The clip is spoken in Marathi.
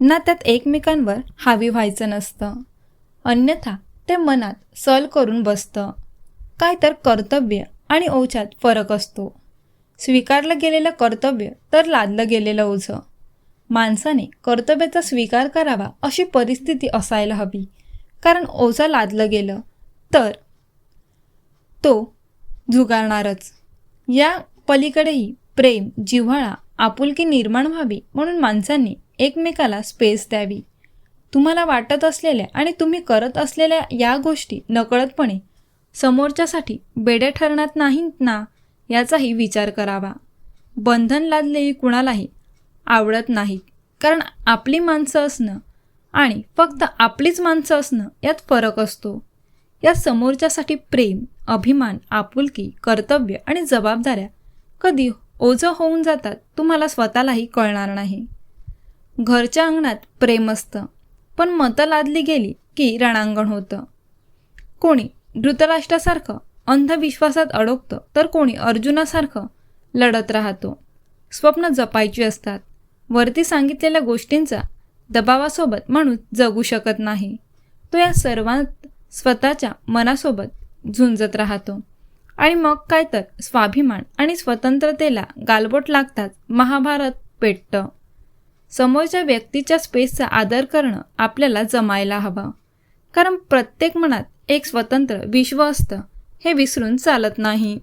ना त्यात एकमेकांवर हावी व्हायचं नसतं. अन्यथा ते मनात सल करून बसतं. काय तर कर्तव्य आणि ओझ्यात फरक असतो. स्वीकारलं गेलेलं कर्तव्य तर लादलं गेलेलं ओझं. माणसाने कर्तव्याचा स्वीकार करावा अशी परिस्थिती असायला हवी. कारण ओझं लादलं गेलं तर तो झुगारणारच. या पलीकडेही प्रेम जिव्हाळा आपुलकी निर्माण व्हावी म्हणून माणसांनी एकमेकाला स्पेस द्यावी. तुम्हाला वाटत असलेल्या आणि तुम्ही करत असलेल्या या गोष्टी नकळतपणे समोरच्यासाठी बेड्या ठरणार नाहीत ना याचाही विचार करावा. बंधन लादलेली कुणालाही आवडत नाहीत कारण आपली माणसं असणं आणि फक्त आपलीच माणसं असणं यात फरक असतो. या समोरच्यासाठी प्रेम अभिमान आपुलकी कर्तव्य आणि जबाबदाऱ्या कधी ओझं होऊन जातात तुम्हाला स्वतःलाही कळणार नाही. घरच्या अंगणात प्रेम असतं. पण मतं लादली गेली की रणांगण होतं. कोणी धृतराष्ट्रासारखं अंधविश्वासात अडकतं तर कोणी अर्जुनासारखं लढत राहतो. स्वप्न जपायची असतात. वरती सांगितलेल्या गोष्टींचा दबावासोबत माणूस जगू शकत नाही. तो या सर्वात स्वतःच्या मनासोबत झुंजत राहतो. आणि मग काय तर स्वाभिमान आणि स्वतंत्रतेला गालबोट लागतात महाभारत पेटतं. समोरच्या व्यक्तीच्या स्पेसचा आदर करणं आपल्याला जमायला हवं. कारण प्रत्येक मनात एक स्वतंत्र विश्व असतं हे विसरून चालत नाही.